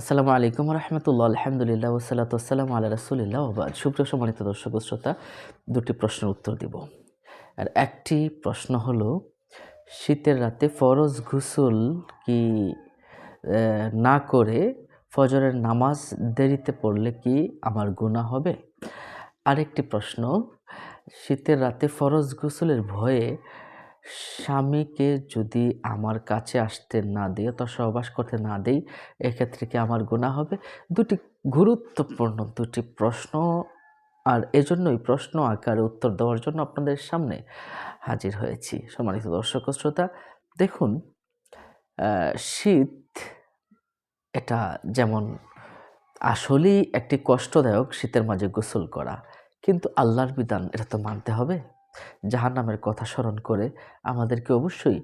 আসসালামু আলাইকুম রহমতুল্লাহ আলহামদুলিল্লাহ ওসালাত আসসালাম আল্লাহ রসুলিল্লাহ ওবাদ সুপ্রিয় সম্মানিত দর্শক শ্রোতা, দুটি প্রশ্নের উত্তর দিব। আর একটি প্রশ্ন হলো, শীতের রাতে ফরজ ঘুসুল কি না করে ফজরের নামাজ দেরিতে পড়লে কি আমার গুনাহ হবে? আরেকটি প্রশ্ন, শীতের রাতে ফরজ গোসলের ভয়ে স্বামীকে যদি আমার কাছে আসতে না দিই অথবা সহবাস করতে না দেই, এক্ষেত্রে কি আমার গুনাহ হবে? দুটি গুরুত্বপূর্ণ দুটি প্রশ্ন, আর এজন্যই প্রশ্ন আকারে উত্তর দেওয়ার জন্য আপনাদের সামনে হাজির হয়েছি। সম্মানিত দর্শক শ্রোতা, দেখুন শীত এটা যেমন আসলেই একটি কষ্টদায়ক শীতের মাঝে গোসল করা, কিন্তু আল্লাহর বিধান এটা তো মানতে হবে। জাহান নামের কথা স্মরণ করে আমাদেরকে অবশ্যই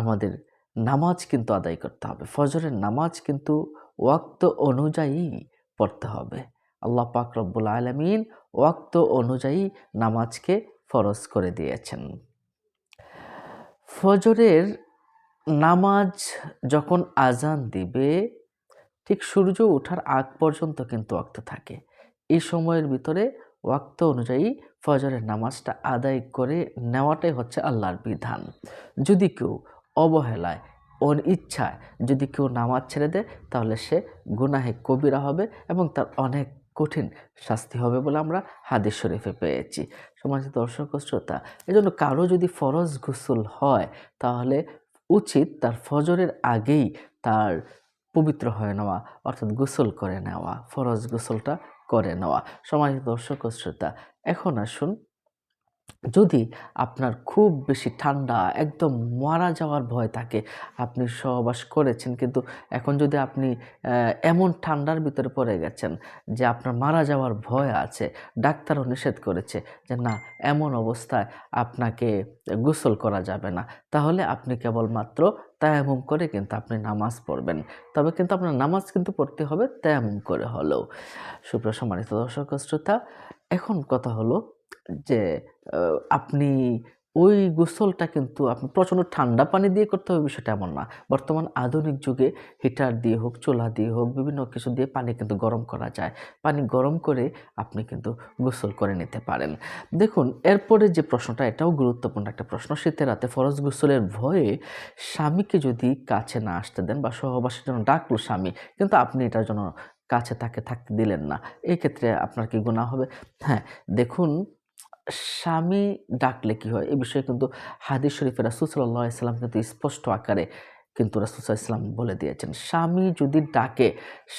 আমাদের নামাজ কিন্তু আদায় করতে হবে। ফজরের নামাজ কিন্তু ওয়াক্ত অনুযায়ী পড়তে হবে। আল্লাহ পাক রব্বুল আলমিন ওয়াক্ত অনুযায়ী নামাজকে ফরজ করে দিয়েছেন। ফজরের নামাজ যখন আজান দিবে, ঠিক সূর্য ওঠার আগ পর্যন্ত কিন্তু ওয়াক্ত থাকে। এই সময়ের ভিতরে ওয়াক্ত অনুযায়ী ফজরের নামাজটা আদায় করে নেওয়াটাই হচ্ছে আল্লাহর বিধান। যদি কেউ অবহেলায় ওর ইচ্ছায় যদি কেউ নামাজ ছেড়ে দেয়, তাহলে সে গুনাহে কবিরা হবে এবং তার অনেক কঠিন শাস্তি হবে বলে আমরা হাদিস শরীফে পেয়েছি। সমাজিত দর্শক শ্রোতা, এজন্য কারও যদি ফরজ গোসল হয়, তাহলে উচিত তার ফজরের আগেই তার পবিত্র হয়ে নেওয়া, অর্থাৎ গোসল করে নেওয়া, ফরজ গোসলটা করে নেওয়া। সমাজ দর্শক শ্রোতা, এখন আসুন, যদি আপনার খুব বেশি ঠান্ডা, একদম মারা যাওয়ার ভয় থাকে, আপনি সহবাস করেছেন, কিন্তু এখন যদি আপনি এমন ঠান্ডার ভিতরে পড়ে গেছেন যে আপনার মারা যাওয়ার ভয় আছে, ডাক্তারও নিষেধ করেছে যে না, এমন অবস্থায় আপনাকে গোসল করা যাবে না, তাহলে আপনি কেবলমাত্র তায়ামুম করে কিন্তু আপনি নামাজ পড়বেন। তবে কিন্তু আপনার নামাজ কিন্তু পড়তে হবে তায়ামুম করে হলেও। সুপ্রসম্মানিত দর্শক শ্রোতা, এখন কথা হলো যে আপনি ওই গোসলটা কিন্তু আপনি প্রচণ্ড ঠান্ডা পানি দিয়ে করতে হবে, বিষয়টা এমন না। বর্তমান আধুনিক যুগে হিটার দিয়ে হোক, চোলা দিয়ে হোক, বিভিন্ন কিছু দিয়ে পানি কিন্তু গরম করা যায়। পানি গরম করে আপনি কিন্তু গোসল করে নিতে পারেন। দেখুন, এরপরে যে প্রশ্নটা, এটাও গুরুত্বপূর্ণ একটা প্রশ্ন। শীতের রাতে ফরজ গোসলের ভয়ে স্বামীকে যদি কাছে না আসতে দেন বা সহবাসের জন্য ডাকলো স্বামী, কিন্তু আপনি এটার জন্য কাছে তাকে থাকতে দিলেন না এই ক্ষেত্রে আপনার কি গুণা হবে? হ্যাঁ দেখুন স্বামী ডাকলে কি হয়? এই বিষয়ে কিন্তু হাদিস শরীফে রাসুল সাল্লাহ ইসলাম কিন্তু স্পষ্ট আকারে কিন্তু রাসুল ইসলাম বলে দিয়েছেন, স্বামী যদি ডাকে,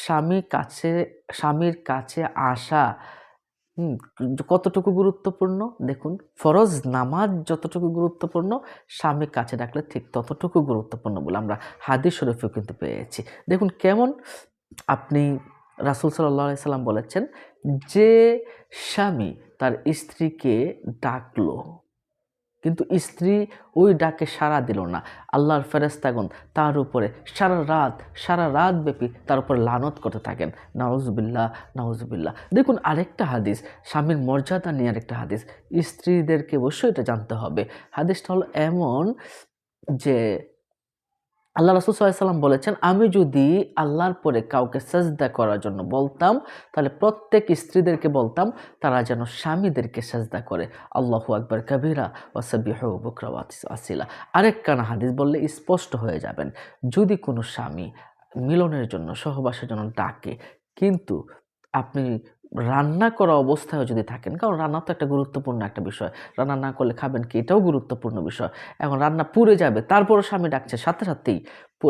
স্বামী কাছে, স্বামীর কাছে আসা কতটুকু গুরুত্বপূর্ণ? দেখুন, ফরজ নামাজ যতটুকু গুরুত্বপূর্ণ, স্বামী কাছে ডাকলে ঠিক ততটুকু গুরুত্বপূর্ণ বলে আমরা হাদিস শরীফেও কিন্তু পেয়েছি। দেখুন কেমন, আপনি রাসুল সাল্লাহ সাল্লাম বলেছেন যে স্বামী তার স্ত্রীকে ডাকলো। কিন্তু স্ত্রী ওই ডাকে সাড়া দিল না। আল্লাহর ফেরেস্তাগণ তার উপরে সারা রাত সারা রাত ব্যাপী তার উপর লানত করতে থাকেন। নাউজবিল্লাহ নাউজবিল্লাহ। দেখুন আরেকটা হাদিস, স্বামীর মর্যাদা নিয়ে আরেকটা হাদিস। স্ত্রীদেরকে অবশ্যই এটা জানতে হবে। হাদিসটা হলো এমন যে আল্লাহ রসুল সাল্লাম বলেছেন, আমি যদি আল্লাহর পরে কাউকে সাজদা করার জন্য বলতাম, তাহলে প্রত্যেক স্ত্রীদেরকে বলতাম, তারা যেন স্বামীদেরকে সাজদা করে। আল্লাহ আকবর কবিরা ওয়াসাবিহ বকরা আসিলা। আরেক কানা হাদিস বললে স্পষ্ট হয়ে যাবেন, যদি কোনো স্বামী মিলনের জন্য, সহবাসের জন্য ডাকে, কিন্তু আপনি রান্না করা অবস্থায় যদি থাকেন, কারণ রান্না তো একটা গুরুত্বপূর্ণ একটা বিষয়। রান্না না করলে খাবেন কি? এটাও গুরুত্বপূর্ণ বিষয়। এখন রান্না পুড়ে যাবে, তারপরও স্বামী ডাকছে, সাথে সাথেই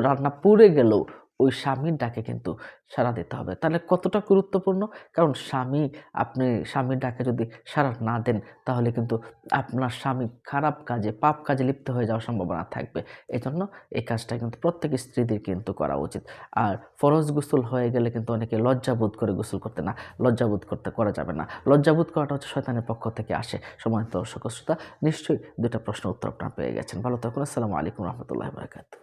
রান্না পুড়ে গেলেও ওই স্বামীর ডাকে কিন্তু সাড়া দিতে হবে। তাহলে কতটা গুরুত্বপূর্ণ? কারণ স্বামী, আপনি স্বামীর ডাকে যদি সাড়া না দেন, তাহলে কিন্তু আপনার স্বামী খারাপ কাজে, পাপ কাজে লিপ্ত হয়ে যাওয়ার সম্ভাবনা থাকবে। এই জন্য এই কাজটা কিন্তু প্রত্যেক স্ত্রীদের কিন্তু করা উচিত। আর ফরজ গোসল হয়ে গেলে কিন্তু অনেকে লজ্জাবোধ করে গোসল করতে না, লজ্জাবোধ করতে করা যাবে না। লজ্জাবোধ করাটা হচ্ছে শয়তানের পক্ষ থেকে আসে। সময় দর্শক, শ্রোতা, নিশ্চয়ই দুটা প্রশ্ন উত্তর আপনারা পেয়ে গেছেন। ভালো থাকুন, আসসালামু আলাইকুম রহমতুল্লাহ বারকাত